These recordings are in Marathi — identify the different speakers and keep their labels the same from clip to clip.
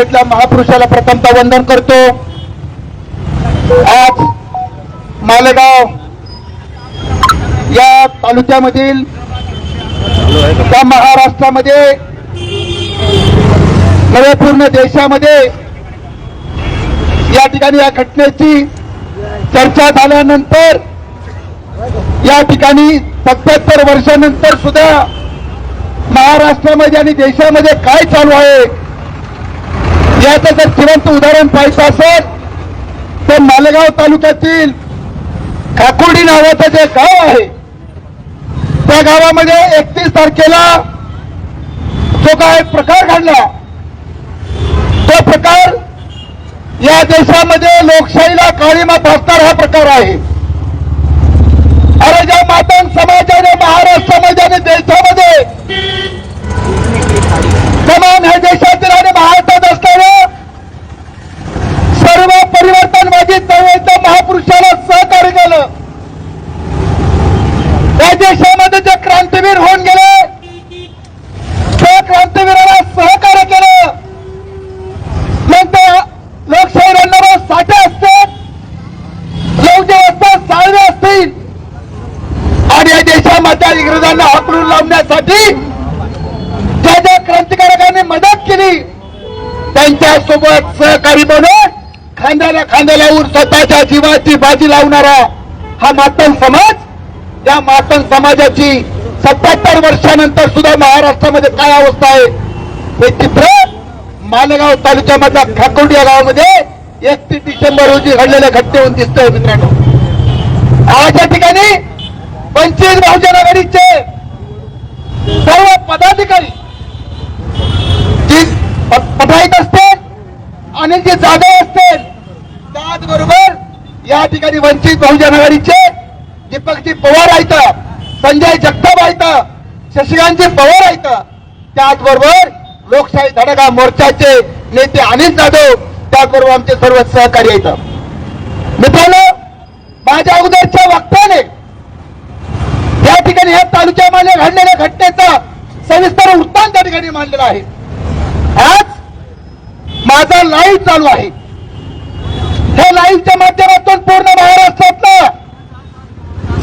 Speaker 1: इथल्या महापुरुषाला प्रथमतः वंदन करतो. आज मालेगाव या तालुक्यामधील त्या महाराष्ट्रामध्ये नव्या पूर्ण देशामध्ये या ठिकाणी या घटनेची चर्चा झाल्यानंतर या ठिकाणी सत्याहत्तर वर्षानंतर सुद्धा महाराष्ट्रामध्ये आणि देशामध्ये काय चालू आहे? याचं जर जिवंत उदाहरण पाहायचं असेल तर मालेगाव तालुक्यातील काकुर्डी नावाचं जे गाव आहे त्या गावामध्ये एकतीस तारखेला जो काय प्रकार घडला तो प्रकार या देशामध्ये लोकशाहीला काळीमा फासणार हा प्रकार आहे. अरे ज्या मातन समाजाने महाराष्ट्रामध्ये आणि देशामध्ये तमाम ह्या देशातील आणि महाराष्ट्रात असलेल्या सर्व परिवर्तनवादी चळवळीच्या महापुरुषाला सहकार्य केलं या देशामध्ये जे क्रांतीवीर होऊन गेले त्या क्रांतीवीराला सहकार्य केलं नंतर लोकशाही अण्णाभाऊ साठे असतील लवजे असतात साळवे असतील आणि या देशामध्ये इंग्रजांना करण्यासाठी ज्या ज्या क्रांतिकारकांनी मदत केली. त्यांच्यासोबत सहकारी म्हणून खांद्याला खांदा लावून स्वतःच्या जीवाची बाजी लावणारा हा मातंग समाज या मातंग समाजाची सत्याहत्तर वर्षानंतर सुद्धा महाराष्ट्रामध्ये काय अवस्था आहे हे चित्र मालेगाव तालुक्यामधल्या खाकुंड या गावामध्ये एकतीस डिसेंबर रोजी घडलेल्या घटनेहून दिसतंय मित्रांनो. आज या ठिकाणी पंचवीस बहुजन आघाडीचे सर्व पदाधिकारी जी प- पटाईत असतील आणि जे जाधव असतील त्याचबरोबर या ठिकाणी वंचित बहुजन आघाडीचे दीपकजी पवार आहेत संजय जगताप आहेत शशिकांतजी पवार आहेत. त्याचबरोबर लोकशाही धडका मोर्चाचे नेते अनिल जाधव त्याचबरोबर आमचे सर्व सहकारी आहेत. मित्रांनो माझ्या अगोदरच्या वक्त्याने या ठिकाणी या तालुक्यामध्ये घडलेल्या घटनेचा सविस्तर वृत्तांत त्या ठिकाणी मांडलेला आहे. आज माझा लाईव्ह चालू आहे. लाईव्हच्या माध्यमातून पूर्ण महाराष्ट्रातलं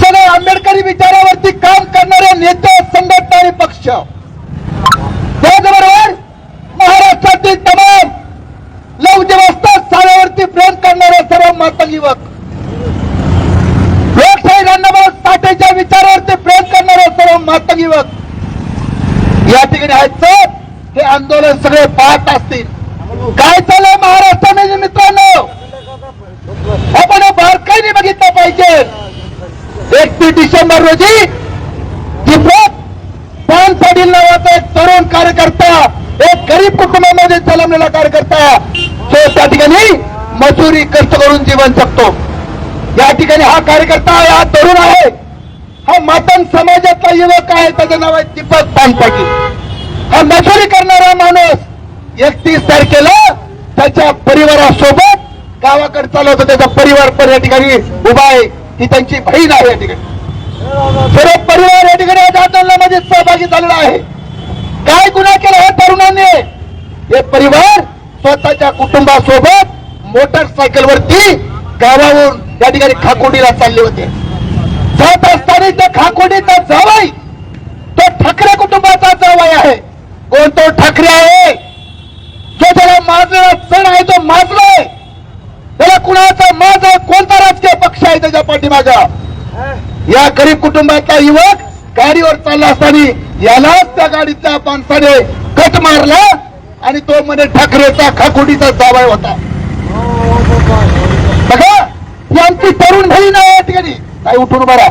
Speaker 1: सगळे आंबेडकरी विचारावरती काम करणारे नेते संघटना आणि पक्ष. त्याचबरोबर महाराष्ट्रातील तमाम लवजीवस्था साऱ्यावरती प्रेम करणारे सर्व माता युवक. लोकशाही अण्णाभाऊ साठेच्या विचारावरती प्रेम करणारे सर्व माता युवक. या ठिकाणी आहेत सर हे आंदोलन सगळे पाहत असतील. काय चाललंय महाराष्ट्रामध्ये मित्रांनो आपण हे बारकाईने बघितलं पाहिजे एकतीस डिसेंबर रोजी दीपक पान पाटील नावाचा एक तरुण कार्यकर्ता एक गरीब कुटुंबामध्ये जन्मलेला कार्यकर्ता तो त्या ठिकाणी मजुरी कष्ट करून जीवन जगतो. या ठिकाणी हा कार्यकर्ता हा तरुण आहे. हा मातन समाजातला युवक आहे त्याचं नाव आहे दीपक पानपाटील हा मजुरी करणारा माणूस एकतीस तारखेला त्याच्या परिवारासोबत गावाकडे चालवतो त्याचा परिवार पण या ठिकाणी उभा आहे. ही त्यांची बहीण आहे या ठिकाणी. सर्व परिवार या ठिकाणी या आंदोलनामध्ये सहभागी झालेला आहे. काय गुन्हा केला हे तरुणांनी? हे परिवार स्वतःच्या कुटुंबासोबत मोटरसायकलवरती गावावरून या ठिकाणी खाकोडीला चालले होते. जात असताना त्या खाकोडीचा जावाई तो ठाकरे कुटुंबाचा जावाई आहे. कोण तो ठाकरे आहे? जो त्याला माजलेला सण आहे तो माजलाय. त्याला कुणाचा माझा कोणता राजकीय पक्ष आहे त्याच्या पाठीमागा? या गरीब कुटुंबातला युवक गाडीवर चालला असताना यालाच त्या गाडीतल्या माणसाने कट मारला आणि तो म्हणे ठाकरेचा खाकुटीचा जावाय होता. बघा ही आमची तरुण भाई नाही या ठिकाणी. काय उठून बरा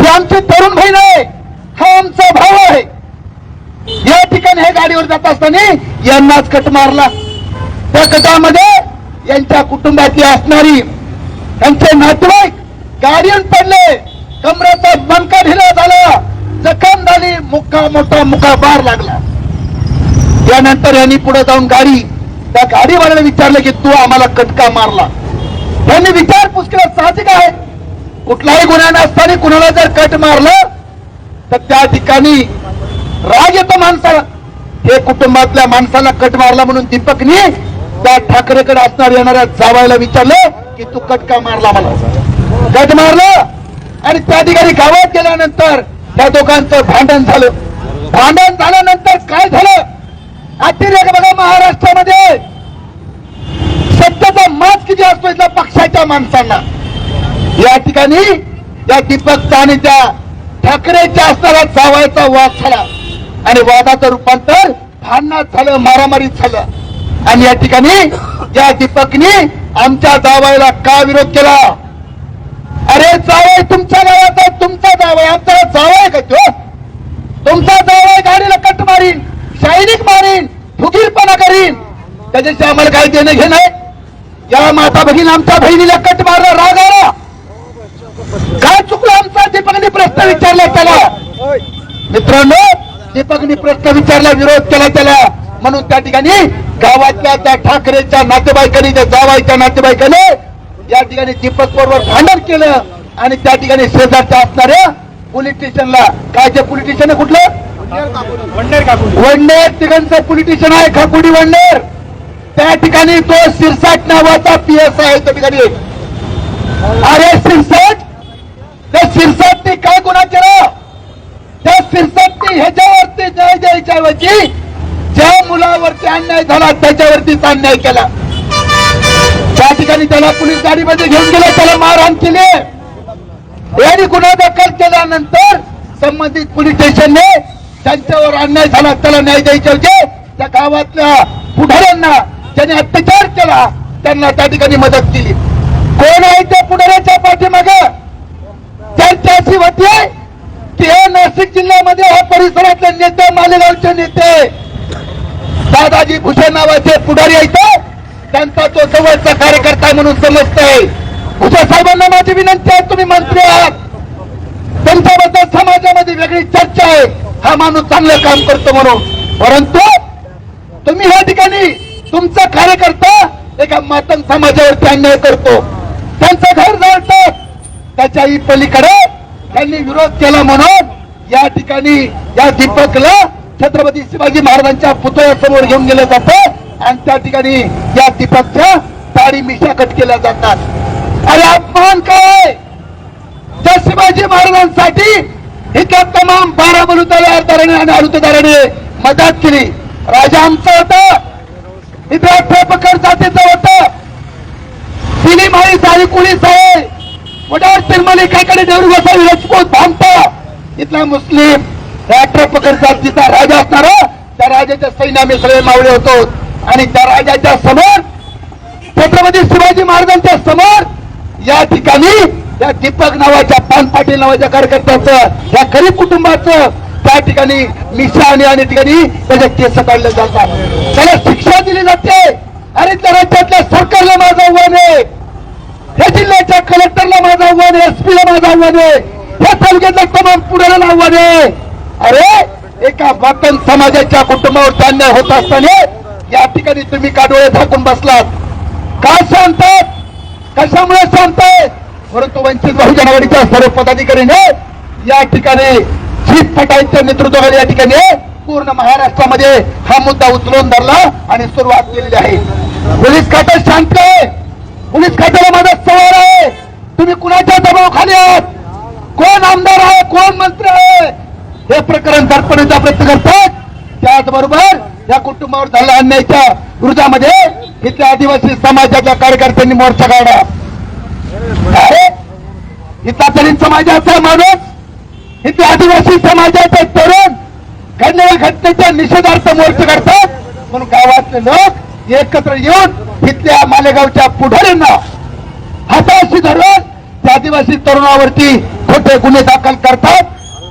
Speaker 1: ही आमची तरुण भाई आहे. हा आमचा भाव आहे. या ठिकाणी हे गाडीवर जात असताना यांनाच कट मारला. त्या कटामध्ये यांच्या कुटुंबातली असणारी त्यांचे नातेवाईक गाडीन पडले. कमरेचा मनका ढिला झाला. जखम झाली. मुक्का मोठा मुका बार लागला. त्यानंतर यांनी पुढे जाऊन गाडी त्या गाडीवाल्याला विचारलं की तू आम्हाला कटका मारला. त्यांनी विचारपूस केला साहजिक आहे? कुठलाही गुन्हा नसताना कुणाला जर कट मारलं तर त्या ठिकाणी राग येतो माणसाला. हे कुटुंबातल्या माणसाला कट मारला म्हणून दीपकनी त्या ठाकरेकडे असणार येणाऱ्या जावायला विचारलं की तू कटका मारला मला. गट मारलं आणि त्या ठिकाणी गावात गेल्यानंतर त्या दोघांचं भांडण झालं. भांडण झाल्यानंतर काय झालं? अतिरेक बघा महाराष्ट्रामध्ये. सत्याचा माज किती असतो इथल्या पक्षाच्या माणसांना? या ठिकाणी त्या दीपकचा आणि त्या ठाकरेच्या असणारा जावायचा वाद झाला. आणि वादाचं रूपांतर भांडणात झालं मारामारीत झालं. आणि या ठिकाणी या दीपकनी आमच्या जावायला का विरोध केला अरे जावय तुमच्या गावाचा तुमचा जावय आमचा जावय का तो तुमचा जावय गाडीला कट मारीन शायनिक मारीन फुगीरपणा करीन त्याच्याशी आम्हाला काही देणं घेणं या माता भगिनी आमच्या बहिणीला कट मारला राग आला. काय चुकलं आमचा? दीपकने प्रश्न विचारला त्याला. मित्रांनो दीपकने प्रश्न विचारला विरोध केला त्याला. म्हणून त्या ठिकाणी गावातल्या त्या ठाकरेच्या नातेवाईकांनी त्या जावाईच्या नातेवाईकाने या ठिकाणी दीपक बरोबर भांडण केलं. आणि त्या ठिकाणी शेजारच्या असणाऱ्या पोलीस स्टेशनला काय जे पोलीस स्टेशन आहे कुठलं? वडनेर पोलीस स्टेशन आहे खाकुडी वडनेर त्या ठिकाणी तो शिरसाट नावाचा पीएस आहे त्या ठिकाणी. अरे सिरसाट त्या शिरसाटने काय गुन्हा केला? त्या शिरसाटने ह्याच्यावरती न्याय द्यायच्या ऐवजी ज्या मुलावरती अन्याय झाला त्याच्यावरतीच अन्याय केला. त्या ठिकाणी त्याला पोलीस गाडीमध्ये घेऊन गेले त्याला मारहाण केली. यांनी गुन्हा दाखल केल्यानंतर संबंधित पोलीस स्टेशनने त्यांच्यावर अन्याय झाला त्याला न्याय द्यायच्या त्या गावातल्या पुढाऱ्यांना ज्यांनी अत्याचार केला त्यांना त्या ठिकाणी मदत केली. कोण आहे त्या पुढाऱ्याच्या पाठीमाग? त्यांच्या अशी होती की हे नाशिक जिल्ह्यामध्ये ह्या परिसरातले नेते मालेगावचे नेते. दादाजी भुसे नावाचे पुढारी आहेत त्यांचा तो जवळचा कार्यकर्ता म्हणून समजतोय. भुसे साहेबांना माझी विनंती आहे तुम्ही मंत्री आहात. त्यांच्याबद्दल समाजामध्ये वेगळी चर्चा आहे. हा माणूस चांगलं काम करतो म्हणून. परंतु तुम्ही या ठिकाणी तुमचा कार्यकर्ता एका मातन समाजावरती अन्याय करतो. त्यांचं घर जाळतात त्याच्याही पलीकडे त्यांनी विरोध केला म्हणून या ठिकाणी या दीपकला छत्रपती शिवाजी महाराजांच्या पुतळ्यासमोर घेऊन गेलं जातं आणि त्या ठिकाणी या दीपकच्या ताडी मिशा कट केल्या जातात. अरे अपमान काय? त्या शिवाजी महाराजांसाठी इथल्या तमाम बारा बलुतदाराने आणि अरुतदाराने मदत केली. राजा आमचा होता. इथे अठरा पकड जातीचं होतं. तिन्ही माळी सारी कुणीच आहे. वडार तिरमली काहीकडे देऊन गोसावी राजपूत भामता इथला मुस्लिम त्या जातीचा राजा असणारा त्या राजाच्या सैन्य आम्ही सगळे मावळे होतो. आणि त्या राजाच्या समोर छत्रपती शिवाजी महाराजांच्या समोर या ठिकाणी या दीपक नावाच्या पान पाटील नावाच्या कार्यकर्त्याचं या गरीब कुटुंबाचं त्या ठिकाणी मिशा आणि आणि ठिकाणी त्याच्या केस काढले जातात. त्याला शिक्षा दिली जाते. आणि त्या राज्यातल्या सरकारला माझं आव्हान आहे. या जिल्ह्याच्या कलेक्टरला माझं आव्हान आहे एसपीला माझं आव्हान आहे. या तालुक्यातल्या तमाम पुढाऱ्याला आव्हान आहे. अरे एका वाटण समाजाच्या कुटुंबावर अन्याय होत असताना या ठिकाणी तुम्ही काडोळे झाकून बसलात. का सांगतात कशामुळे सांगताय परंतु वंचित बहुजन आघाडीच्या सर्व पदाधिकारीने या ठिकाणी जीत पटाईच्या नेतृत्वाखाली या ठिकाणी. पूर्ण महाराष्ट्रामध्ये हा मुद्दा उचलून धरला आणि सुरुवात केलेली आहे. पोलीस खातं शांत आहे. पोलीस खात्याला माझा सवाल आहे. तुम्ही कुणाच्या दबावाखाली आहात? कोण आमदार आहे? कोण मंत्री आहे? हे प्रकरण दर्पणाचा प्रयत्न करतात. त्याचबरोबर या कुटुंबावर झालेल्या अन्यायाच्या विरोधामध्ये इथल्या आदिवासी समाजाच्या कार्यकर्त्यांनी मोर्चा काढला. इथला तरी समाजाचा माणूस. इथे आदिवासी समाजाचे तरुण घडलेल्या घटनेच्या निषेधार्थ मोर्चा करतात म्हणून गावातले लोक एकत्र येऊन इथल्या मालेगावच्या पुढाऱ्यांना हाताशी धरून त्या आदिवासी तरुणावरती खोटे गुन्हे दाखल करतात.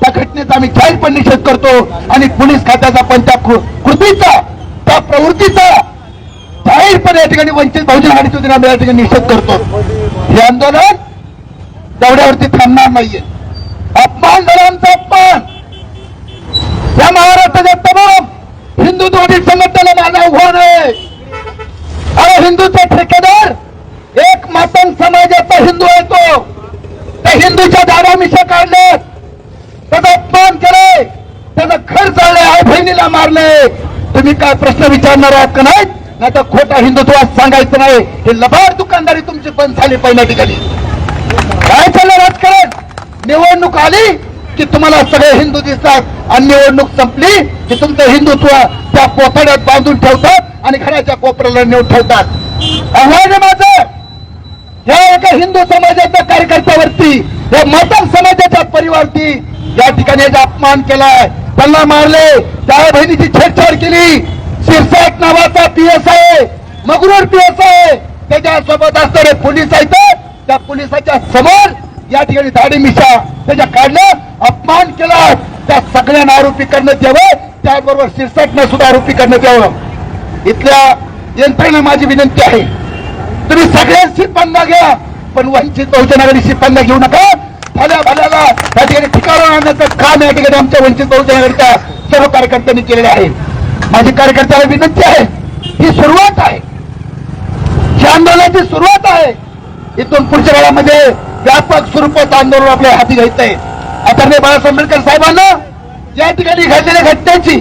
Speaker 1: त्या घटनेचा आम्ही जाहीरपणे निषेध करतो आणि पोलीस खात्याचा पण त्या कृ- कृतीचा त्या प्रवृत्तीचा जाहीरपणे या ठिकाणी वंचित बहुजन आघाडीच्या वतीने आम्ही या ठिकाणी निषेध करतो. हे आंदोलन तेवढ्यावरती थांबणार नाहीये. अपमान पण या महाराष्ट्राच्या तमाम हिंदुत्ववादी संघटनेला माझं आव्हान आहे. अरे हिंदूचा ठेकेदार एक मातंग समाजाचा हिंदू आहे तो. त्या हिंदूच्या दारा मिशा काढल्यात त्याचा अपमान केलाय त्याचा घर चालले आई बहिणीला मारले. तुम्ही काय प्रश्न विचारणार आहात का नाही? नाही तर खोटा हिंदुत्वात सांगायचं नाही. हे लबाड दुकानदारी तुमची बंद झाली पहिल्या ठिकाणी. काय चाललं राजकारण? निवडणूक आली की तुम्हाला सगळे हिंदू दिसतात आणि निवडणूक संपली की तुमचं हिंदुत्व त्या कोथड्यात बांधून ठेवतात आणि घराच्या कोपऱ्याला नेऊन ठेवतात. आव्हान माझं या एका हिंदू समाजाच्या कार्यकर्त्यावरती या मातंग समाजाच्या परिवारती या ठिकाणी याचा अपमान केलाय. त्यांना मारले त्या बहिणीची छेडछाड केली. शिरसाट नावाचा पीएस आहे मगरूर पीएस आहे त्याच्यासोबत असणारे पोलीस आहेत त्या पोलिसाच्या समोर या ठिकाणी दाढी मिशा त्याच्या काढलं अपमान केला. त्या सगळ्यांना आरोपी करण्यात यावं. त्याबरोबर शिरसाटनं सुद्धा आरोपी करण्यात यावं. इथल्या यंत्रणा माझी विनंती आहे. तुम्ही सगळ्यांशी पन्ना घ्या पण वंचित बहुजन आघाडीची पंगा घेऊ नका. भल्या भल्याला त्या ठिकाणी ठिकाणून आणण्याचं काम या ठिकाणी आमच्या वंचित बहुजन आघाडीच्या सर्व कार्यकर्त्यांनी केलेलं आहे. माझी कार्यकर्त्याला विनंती आहे ही सुरुवात आहे. ही आंदोलनाची सुरुवात आहे. इथून पुढच्या काळामध्ये व्यापक स्वरूपाचं आंदोलन आपल्या हाती घ्यायचं आहे आदरणीय बाळासाहेब आंबेडकर साहेबांना या ठिकाणी घडलेल्या घटनेची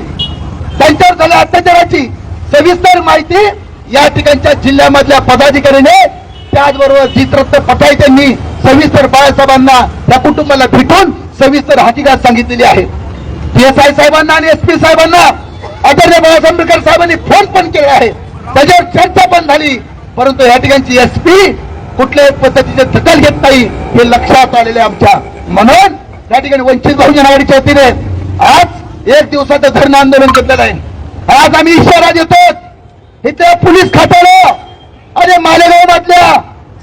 Speaker 1: त्यांच्यावर झालेल्या अत्याचाराची सविस्तर माहिती या ठिकाणच्या जिल्ह्यामधल्या पदाधिकाऱ्याने त्याचबरोबर जितरत्न पटाई त्यांनी सविस्तर बाळासाहेबांना त्या कुटुंबाला भेटून सविस्तर हकीकत सांगितलेली आहे. पीएसआय एस आय साहेबांना आणि एस पी साहेबांना आदरणीय बाळासाहेब आंबेडकर साहेबांनी फोन पण केला आहे. त्याच्यावर चर्चा पण झाली. परंतु या ठिकाणची एस पी कुठल्याही पद्धतीचे दखल घेत नाही हे लक्षात आलेले आमच्या. म्हणून त्या ठिकाणी वंचित बहुजन आघाडीच्या वतीने आज एक दिवसाचं धरणं आंदोलन घेतलेलं आहे. आज आम्ही इशारा देतो इथे पोलीस खात्याला अरे मालेगाव मधल्या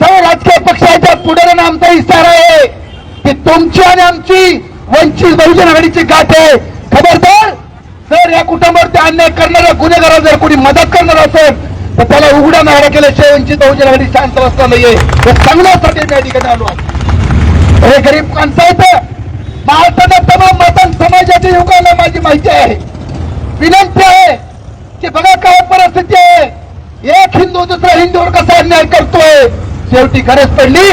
Speaker 1: सर्व राजकीय पक्षाच्या पुढे आमचा इशारा आहे की तुमची आणि आमची वंचित बहुजन आघाडीची गाठ आहे. खबरदार जर या कुटुंबावरती अन्याय करणाऱ्या गुन्हेगाराला जर कोणी मदत करणार असेल तर त्याला उघड्या नारा केल्याशिवाय वंचित बहुजन आघाडी शांत बसणार नाहीये. हे सांगण्यासाठी त्या ठिकाणी आलो आहे हे गरीब माणसं आहेत. महाराष्ट्राच्या तमाम मतन समाजाच्या युगाला माझी माहिती आहे. विनंती आहे की बघा काय परिस्थिती आहे. एक हिंदू दुसऱ्या हिंदूवर कसा अन्याय करतोय? शेवटी गरज पडली.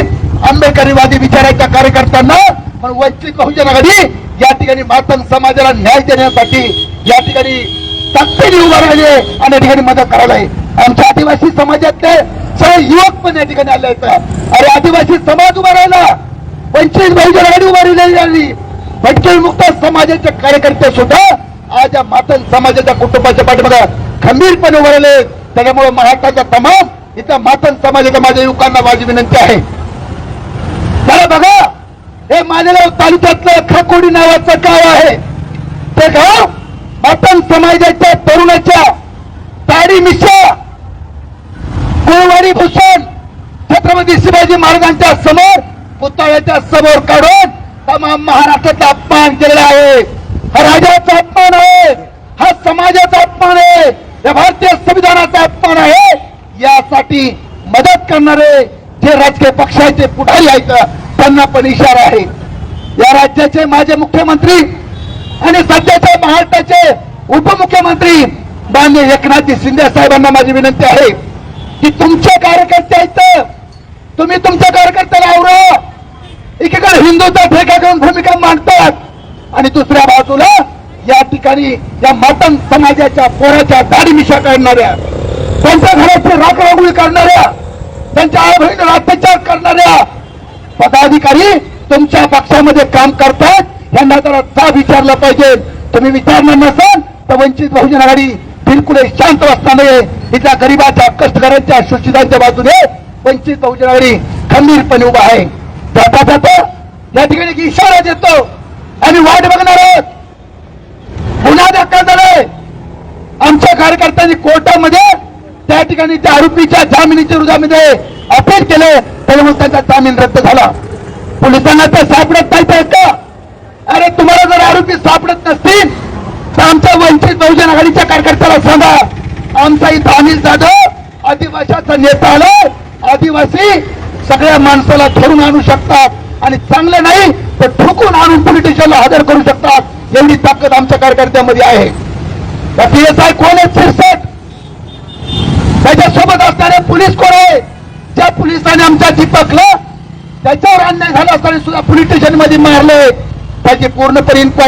Speaker 1: आंबेडकरीवादी विचाराच्या कार्यकर्त्यांना. पण वंचित बहुजन आघाडी या ठिकाणी मातन समाजाला न्याय देण्यासाठी या ठिकाणी ताकदीने उभा राहिले आणि या ठिकाणी मदत करायला आहे. आमच्या आदिवासी समाजातले सगळे युवक पण या ठिकाणी आले आहेत. अरे आदिवासी समाज उभा राहिला. वंचित बहुजन आघाडी उभा राहिली भटके मुक्त समाजाचे कार्यकर्ते सुद्धा आज या मातन समाजाच्या कुटुंबाच्या पाठीमागे खंबीरपणे उभे राहिले. त्याच्यामुळे महाराष्ट्राचा तमाम इथं मातन समाजाच्या माझ्या युवकांना माझी विनंती आहे. त्याला बघा हे मालेगाव तालुक्यातलं खाकोडी नावाचं गाव आहे. ते गाव मातन समाजाच्या तरुणाच्या ताडी मिश्रा कुळवाडी भूषण छत्रपती शिवाजी महाराजांच्या समोर पुतळ्याच्या समोर काढून तमाम महाराष्ट्राचा अपमान केलेला आहे. हा राजाचा अपमान आहे. हा समाजाचा अपमान आहे. या भारतीय संविधानाचा अपमान आहे. यासाठी मदत करणारे जे राजकीय पक्षाचे पुढारी आहेत त्यांना पण इशारा आहे. या राज्याचे माझे मुख्यमंत्री आणि सध्याचे महाराष्ट्राचे उपमुख्यमंत्री मान्य एकनाथजी शिंदे साहेबांना माझी विनंती आहे. की तुमच्या कार्यकर्ते आहेत तुम्ही तुमच्या कार्यकर्त्याला आवरो. एकीकडे हिंदूचा ठेका करून भूमिका मांडतात आणि दुसऱ्या बाजूला या ठिकाणी या मातन समाजाच्या पोराच्या दाढी मिशा काढणाऱ्या त्यांच्या घराची राखरागुळी करणाऱ्या त्यांच्या आई बहिणीवर अत्याचार करणाऱ्या पदाधिकारी तुमच्या पक्षामध्ये काम करतात. यांना जरा का विचारलं पाहिजे. तुम्ही विचारणार नसाल तर वंचित बहुजन आघाडी बिलकुल शांत बसणार नाही इथल्या गरीबाच्या कष्टकऱ्यांच्या शोषितांच्या बाजूने वंचित बहुजन आघाडी खंबीरपणे उभा आहे. जाता जाता या ठिकाणी इशारा देतो. आम्ही वाट बघणार आहोत. गुन्हा दाखल झालाय. आमच्या कार्यकर्त्यांनी कोर्टामध्ये त्या ठिकाणी त्या आरोपीच्या जामिनीच्या विरोधामध्ये अपील केले त्यामुळे त्यांचा जामीन रद्द झाला. पोलिसांना ते सापडत नाही तर का? अरे तुम्हाला जर आरोपी सापडत नसतील तर आमच्या वंचित बहुजन आघाडीच्या कार्यकर्त्याला सांगा आमचा इथं अनिल जाधव आदिवासाचा नेता आलाय आदिवासी सगळ्या माणसाला धरून आणू शकतात आणि चांगले नाही तर ठोकून आणून पोलिटिशियनला हजर करू शकतात. एवढी ताकद आमच्या कार्यकर्त्यामध्ये आहे. पी एस आय कोण आहे शिरसट? त्याच्यासोबत असणारे पोलीस कोण आहे? ज्या पोलिसाने आमच्या दीपकला त्याच्यावर अन्याय झाला असताना सुद्धा पोलीस स्टेशनमध्ये मारले. त्याची पूर्णपणे इन्क्वायरी